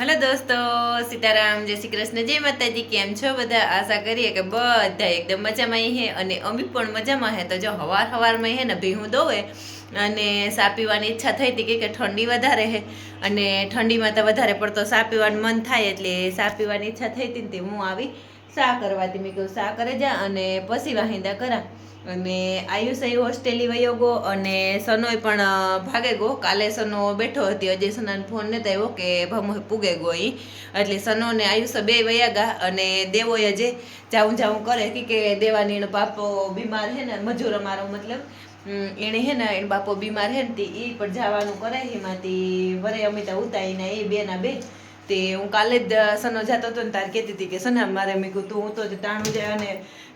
Hello દોસ્તો, સીતારામ, જય શ્રી કૃષ્ણ, જય માતાજી, કેમ છો બધા? આશા કરીએ કે બધા એકદમ મજામાં હે અને અમે પણ મજામાં હે. તો જો હવાર હવારમાં હે ને ભીહું દોવે અને સા પીવાની ઈચ્છા થઈ હતી કે- ઠંડી વધારે હે. અને ઠંડીમાં તો વધારે પડતો સા પીવાનું મન થાય એટલે સા પીવાની ઈચ્છા થઈ હતી ને હું આવી. સા કરવાથી મેં કહ્યું સા કરે જા અને પછી વાહિંદા કરા. અને આયુષ એ હોસ્ટેલી વયો ગયો અને સનોય પણ ભાગે ગયો. કાલે સનો બેઠો હતી. અજય સનાને ફોન નહોતો આવ્યો કે ભમો પૂગે ગયો ઈ. એટલે સનો ને આયુષ બે વયા ગયા અને દેવોએ જે જાઉં જાઉં કરે કે દેવાની એનો બાપો બીમાર હે ને, મજૂર અમારો મતલબ એણે હે ને, એનો બાપો બીમાર હે ને ઈ પણ જવાનું કરે એમાંથી. વરે અમિતા ઉતારીને એ બેના બે તે હું કાલે જ સનો જતો હતો ને તારે કહેતી હતી કે, સના, મારે મેં કીધું, તું, હું તો તાણું જાય અને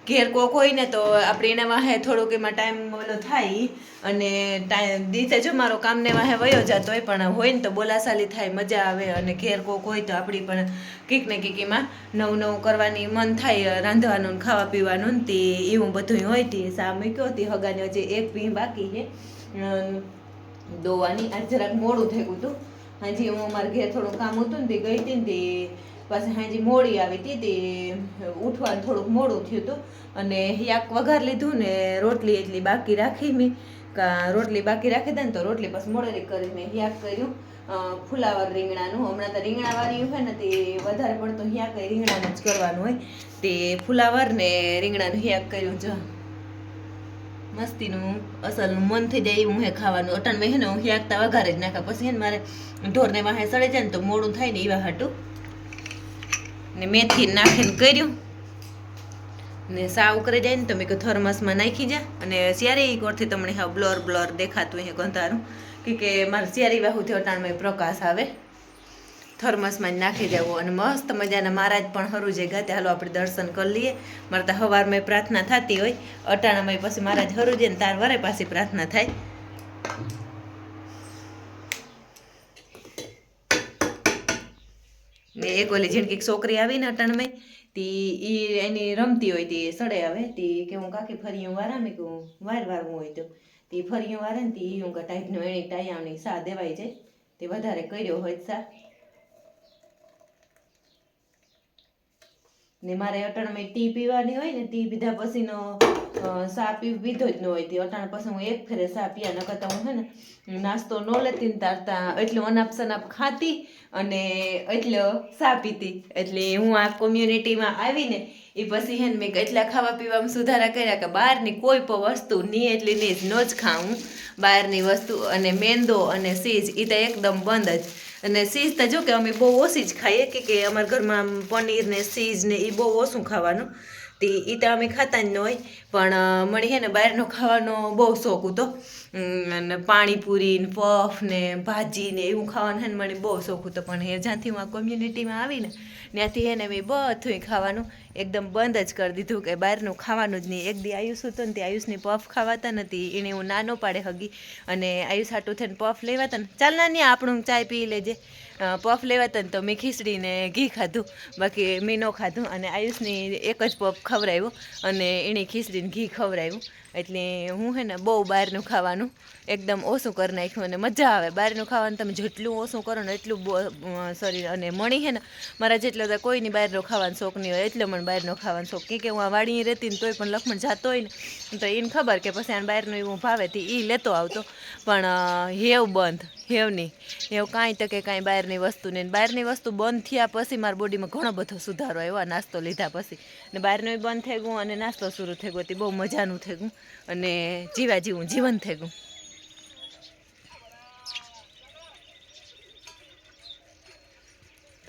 ઘેર કોક હોય ને, તો આપણે એના વાહે થોડુંક એમાં ટાઈમ ઓલો થાય અને ટાઈમ દીતે જો મારો કામને વાહે વયો જતો હોય, પણ હોય ને તો બોલાશાલી થાય, મજા આવે અને ઘેર કોક હોય તો આપણી પણ કીક ને કીક એમાં નવું નવું કરવાની મન થાય, રાંધવાનું ખાવા પીવાનું તે એવું બધું હોય તે સા મૂક્યો હતી હગાને હજી એક પી બાકી છે. દોવાની, આ જરાક મોડું થયું હતું. હાજી, હું અમારા ઘેર થોડું કામ હતું ને ગઈ હતી ને તે પાછી હાજી મોડી આવી હતી તે ઉઠવાનું થોડુંક મોડું થયું હતું. અને યાક વઘાર લીધું ને રોટલી એટલી બાકી રાખી મેં. રોટલી બાકી રાખી દે ને તો રોટલી પછી મોડેલી કરીને યાક કર્યું. ફુલાવર રીંગણાનું. હમણાં તો રીંગણાવાળી હોય ને તે વધારે પડતો કઈ રીંગણાનું જ કરવાનું હોય. તે ફુલાવર ને રીંગણાનું હિયાક કર્યું જો. મસ્તીનું, અસલનું મન થઈ જાય એવું હે ખાવાનું. અટાણ મેં હેને હું હિયાકતા વઘારે જ નાખા પછી હેને મારે ઢોરને વાહે સડે જાય ને તો મોડું થાય ને એવા હાટું. ને મેથી નાખીને કર્યું. ને સાવ કરે જાય ને તો મેં કહ્યું થર્મસમાં નાખી જા. અને સ્યારી કોરથી તમને હા બ્લર બ્લર દેખાતું હે ગંધારું. કે કે મારે વાહુ વાહુથી અટાણમાં પ્રકાશ આવે. થર્મસમાં નાખી દેવો અને મસ્ત મજાના મહારાજ પણ હરું જે ગાતે, હાલો આપણે દર્શન કરી લઈએ. મારે તો સવારમાં પ્રાર્થના થતી હોય. અટાણામાં પછી મહારાજ હરું છે ને તાર વરે પાછી પ્રાર્થના થાય. ને એક ઓલી ઝીણકી છોકરી આવી ને અટાણમાં તી ઈ એની રમતી હોય તી સડે આવે. તી કે હું કાકી ફરી વારા મેં કહું હું વાર વારવું હોય તો. તી ફરી વારે ને તી હું ટાઈપનો એની ટાયાની સા દેવાય જાય. તે વધારે કર્યો હોય સા. ને મારે અટાણમાં ટી પીવાની હોય ને, ટી પીધા પછીનો સા પી પીધો જ ન હોય. તે અટાણ પછી હું એક ફેરે સા પીયા ન કરતા હું છે ને, નાસ્તો ન લેતી તારતા એટલું અનાપ સનાપ ખાતી અને એટલે સા પીતી. એટલે હું આ કોમ્યુનિટીમાં આવીને એ પછી હે ને મેં એટલા ખાવા પીવામાં સુધારા કર્યા કે બહારની કોઈ પણ વસ્તુ ની એટલી ની જ ન જ ખાઉં. બહારની વસ્તુ અને મેંદો અને સીઝ એ તો એકદમ બંધ જ. અને સીઝ તો જો કે અમે બહુ ઓછી જ ખાઈએ કે કે અમારા ઘરમાં પનીર ને સીઝ ને એ બહુ ઓછું ખાવાનું. તે એ તો અમે ખાતા જ ન હોય. પણ મને છે ને બહારનો ખાવાનો બહુ શોખ હતો. અને પાણીપુરી ને પફ ને ભાજી ને એવું ખાવાનું ને મને બહુ શોખ હતો. પણ એ જ્યાંથી હું આ કોમ્યુનિટીમાં આવીને, ત્યાંથી હે ને મેં બધું ખાવાનું. એકદમ બંધ જ કરી દીધું કે બહારનું ખાવાનું જ નહીં. એક દી આયુષ હતો ને તે આયુષની પફ ખાવાતા નથી. એણે હું નાનો પાડે હગી અને આયુષ હાટું થઈને પફ લેવાતા ને, ચાલ નાની આપણું ચાય પી લેજે. પફ લેવાતા ને તો મેં ખીચડીને ઘી ખાધું. બાકી મેં ન ખાધું અને આયુષની એક જ પફ ખવડાવ્યો અને એણે ખીચડીને ઘી ખવડાવ્યું. એટલે હું હે ને બહુ બહારનું ખાવાનું એકદમ ઓછું કરી નાખ્યું અને મજા આવે. બહારનું ખાવાનું તમે જેટલું ઓછું કરો ને એટલું સોરી અને મણી હે ને, મારા જેટલો તો કોઈની બહારનું ખાવાનો શોખ નહીં હોય, એટલે મને બહારનો ખાવાનો. શોખ કે હું આ વાડીએ રહેતી ને તોય પણ લખમણ જતો હોય ને, તો એને ખબર કે પછી આને બહારનું એવું ભાવે તે એ લેતો આવતો. પણ હેવ બંધ હેવની હેવ કાંઈ તકે કાંઈ બહારની વસ્તુ નહીં બહારની વસ્તુ બંધ થયા પછી મારા બોડીમાં ઘણો બધો સુધારો આવ્યો આ નાસ્તો લીધા પછી. ને બહારનું બંધ થઈ ગયું અને નાસ્તો શરૂ થઈ ગયો. તે બહુ મજાનું થઈ ગયું. અને જીવા જીવું જીવન થઈ ગયું.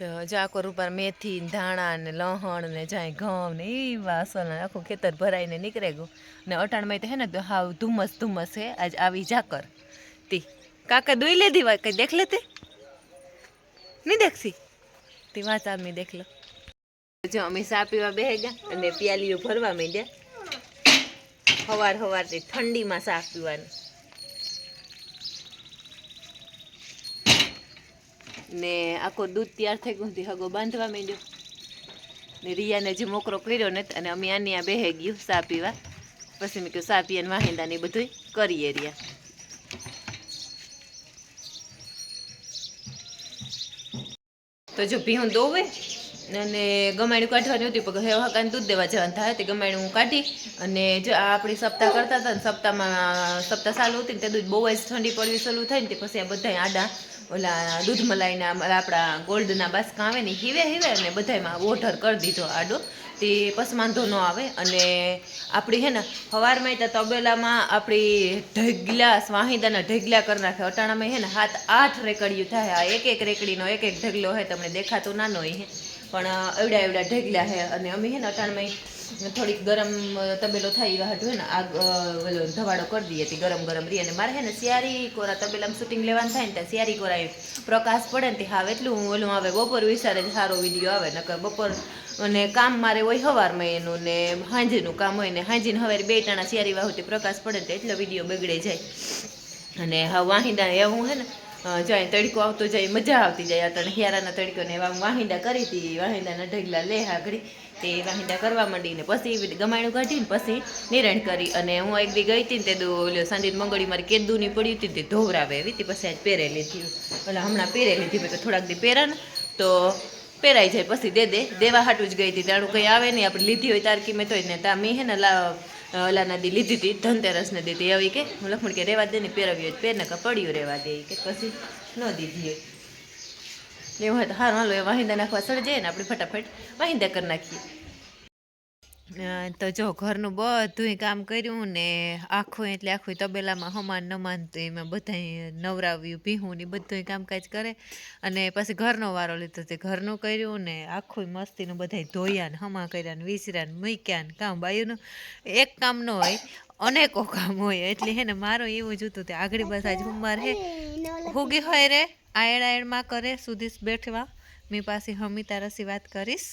તો આખો ઉપર મેથી ને ધાણા ને લહણ ને જાય ઘઉં ને એ વાસણ આખું ખેતર ભરાઈને નીકળે ગયું. ને અટાણમાં તો હે ને તો હાવ ધુમ્મસ ધુમ્મસ હે આજ આવી જાકર તી. કાકા દોઈ લેધી હોય? કઈ દેખ લેતે નહીં દેખસી તી વાત આમી દેખ લો જો અમે સા પીવા બેહી ગયા અને પિયાલીઓ ભરવા માંડ્યા. હવાર હવારથી ઠંડીમાં સા પીવાનું. ને આખો દૂધ તૈયાર થઈ ગયું હતી હગો બાંધવા માંડ્યો. ને રિયાને જે મોકરો કર્યો ને અને અમે આની આ બેહે ગયું સા પીવા. પછી મેં કહ્યું સા પીએ વાહિંદા ને બધું કરીએ રિયા. તો જો ભીહું દોવે અને ગમાણું કાઢવાની હતી પણ હવે હકાને દૂધ દેવા જવાનું થાય તે ગમાણું કાઢી અને જો આ આપણી સપ્તાહ કરતા હતા ને સપ્તાહમાં, સપ્તાહ ચાલુ હતી ને તે દૂધ બહુ જ ઠંડી પડવી ચાલુ થાય ને તે પછી આ બધા આડા ઓલા દૂધ મલાઈના આપણા ગોલ્ડના બાસકા આવે ને, હીવે હીવે અને બધામાં ઓઢર કરી દીધો આડો તે પછી વાંધો ન આવે. અને આપણી હે ને સવારમાં તો તબેલામાં આપણી ઢગલા વાહિદાના ઢગલા કરી નાખે. અટાણામાં હે ને, હાથ આઠ રેકડીયું થાય. આ એક એક રેકડીનો એક એક ઢગલો હે, તમને દેખાતો નાનો હોય હે. પણ એવડા એવડા ઢગલા હે અને અમે હે ને અટાણમાં થોડીક ગરમ તબેલો થાય એવા હાટું હે ને, આગ ઓલો ધવાડો કરી દઈએ તે ગરમ ગરમ રહી અને મારે હે ને સિયારી કોરા તબેલામાં શૂટિંગ લેવાનું થાય ને ત્યાં સિયારી કોરા પ્રકાશ પડે ને તે હાવ એટલું ઓલું આવે, બપોર વિચારે જ સારો વીડિયો આવે, નકર બપોર અને કામ મારે હોય સવારમાં એનું ને હાંજનું કામ હોય ને હાંજીને હવે બે ટાણા સિયારી વાહુથી પ્રકાશ પડે ને એટલો વીડિયો બગડે જાય. અને હા વાહિંદા એવું હે ને જાય તડકો આવતો જાય, મજા આવતી જાય. અત્યારે હિયારાના તડકોને એવા વાહિંદા કરી હતી. વાહિંદાના ઢગલા લે હાગડી તે વાહિંદા કરવા માંડીને પછી ગમાણું કાઢીને પછી નિરણ કરી. અને હું એક દી ગઈ હતી ને તે દો ઓલો સંદીપ મંગળી મારી કેદુની પડી હતી ને તે ધોવરાવે એવી હતી. પછી આજ પહેરે લીધી ઓલા હમણાં પહેરે લીધી મેં તો થોડાક દી પહેરા ને. તો પહેરાઈ જાય પછી દે દે. દેવા હાટું જ ગઈ હતી. તારું કંઈ આવે નહીં. આપણે લીધી હોય તારકી મેં તો ને તા મેં હે ને લા દી લીધી હતી ધનતેરસને દીધી આવી કે, હું લખમણ કે રેવા દે ને પહેરવી હોય પહેરને કે પડ્યું રેવા દે. કે પછી ન દીધી હોય. એવું હોય તો હારું, હાલો, એ વાહિંદા નાખવા સડી જાય ને આપણે ફટાફટ વાહિંદા કરી નાખીએ. તો જો ઘરનું બધું કામ કર્યું ને આખું એટલે આખું તબેલામાં હમાન નમાન તો એમાં બધા નવરાવ્યું, ભીહું ને બધું કામકાજ કરે. અને પછી ઘરનો વારો લીધો તે ઘરનું કર્યું ને આખું મસ્તીનું બધા ધોયા ને હમા કર્યા ને વિસર્યા ને મૂક્યા ને કામ બાયુનું એક કામ ન હોય, અનેકો કામ હોય. એટલે હે ને મારો એવું જ હતું તે આગળ બસ આજ હુમાર હે. હુગી હોય રે, આયડ આયડમાં કરે સુધીશ બેઠવા. મેં પાસે હમી રસી વાત કરીશ.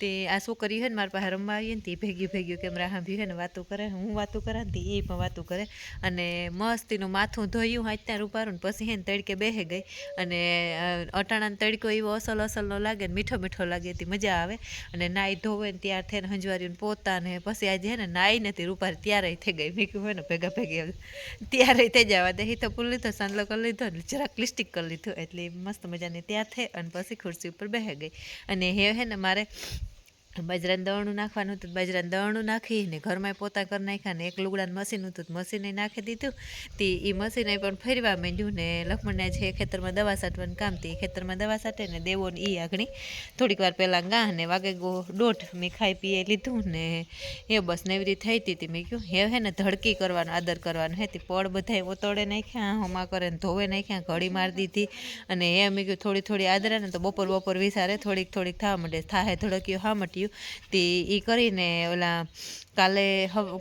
તે આ છોકરી હે ને મારા પાસે રમવા આવીએ ને તે ભેગી ભેગી કેમેરા હાંભી હે ને વાતો કરે, હું વાતો કરે ને તે એ પણ વાતો કરે. અને મસ્તીનું માથું ધોયું હાથના રૂપારું ને પછી હે ને તડકે બેહે ગઈ. અને અટાણાનો તડકો એવો અસલ અસલનો લાગે ને મીઠો મીઠો લાગે તે મજા આવે. અને નાઈ ધોવે ને ત્યાર થઈને હંજવારીને પોતા ને પછી આજે હે ને નાઈ તે રૂપારી ત્યારે થઈ ગઈ. મેં કીધું હોય ને ભેગા ભેગી ત્યારે થઈ જવા દે. તો પુલ લીધો સાંદલો કરી લીધો ને જરાક લિસ્ટિક કરી લીધું. એટલે મસ્ત મજાની ત્યાં થઈ અને પછી ખુરશી ઉપર બેહી ગઈ. અને હે હે ને મારે બાજરાનું દળણું નાખવાનું હતું બાજરાનું દળણું નાખીને ઘરમાં પોતા કરી નાખ્યા ને એક લુગડાનું મશીન હતું મશીને નાખી દીધું. તે એ મશીને પણ ફેરવા માંડ્યું ને લક્ષ્મણને જે ખેતરમાં દવા છાંટવાનું કામ તે ખેતરમાં દવા સાટે ને દેવો ને એ આગળ થોડીક વાર પહેલાં ગા ને વાગે ગો દોઢ મેં ખાઈ પીએ લીધું ને એ બસ ને એવી રીતે થઈ હતી મેં કહ્યું હે હે ને ધડકી કરવાનો, આદર કરવાનો. હે, તે પળ બધાય ઓતોડે નાખ્યા, હમા કરે ને ધોવે નાખ્યા, ઘડી મારી દીધી અને એ મેં કહ્યું થોડી થોડી આદરા ને તો બપોર બપોર વિસારે, થોડીક થોડીક થવા માંડે, થાહે ધડક્યું, હા, મટ્યું. તે એ કરીને ઓલા કાલે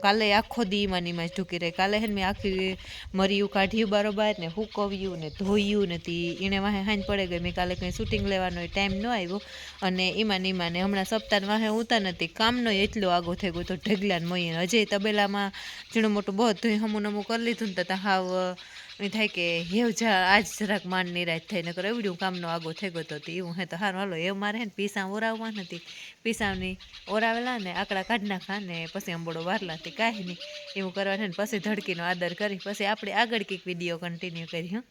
કાલે આખો દી માં નીમાં જ ઢૂકી રહી. કાલે હે મેં આખી મર્યું કાઢ્યું બરોબર ને હુકવ્યું ને ધોયું ને તી. એણે વાહે હાંજ પડે ગઈ. મેં કાલે કંઈ શૂટિંગ લેવાનો ટાઈમ ન આવ્યો. અને એમાં ને ને હમણાં સપ્તાહ વાહે ઉતા નથી. કામનો એટલો આગો થઈ ગયો તો ઢગલા ને મહીને હજે તબેલામાં ઝીણું મોટું બહુ ધોઈ હમું નમું કરી લીધું ને તો હાવ એ થાય કે હેવ જા, આજ જરાક માન નિરાશ થઈને કરે. એવડું કામનો આગો થઈ ગયો તો એવું હે તો હારું. હાલો એ મારે હે ને પીસા ઓરાવવા નથી. પીસાની ઓરાવેલા ને આકડા કાઢ નાખા ને પછી અંબોડો વારલા તે કાંઈ નહીં. એવું કરવાનું પછી ધડકીનો આદર કરી, પછી આપણે આગળ કંઈક વીડિયો કન્ટિન્યુ કરી હં.